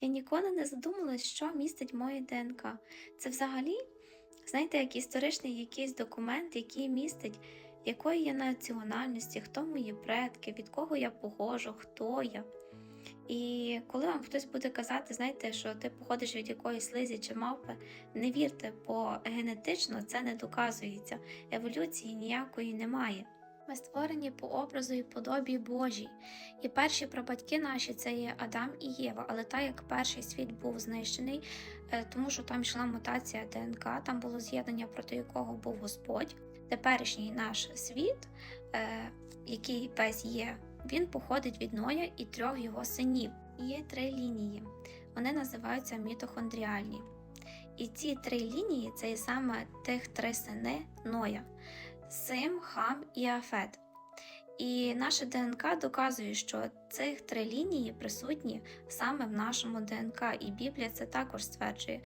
Я ніколи не задумалась, що містить моє ДНК. Це взагалі, знаєте, як історичний якийсь документ, який містить, якої я національності, хто мої предки, від кого я походжу, хто я. І коли вам хтось буде казати, знаєте, що ти походиш від якоїсь слизі чи мавпи, не вірте, бо генетично це не доказується. Еволюції ніякої немає. Ми створені по образу і подобі Божій. І перші прабатьки наші це є Адам і Єва. Але так як перший світ був знищений, е, тому що там йшла мутація ДНК, там було з'єднання, проти якого був Господь. Теперішній наш світ, е, який весь є, він походить від Ноя і трьох його синів. Є три лінії. Вони називаються мітохондріальні. І ці три лінії це саме тих три сини Ноя: Сим, Хам і Афет. І наша ДНК доказує, що цих три лінії присутні саме в нашому ДНК, і Біблія це також стверджує.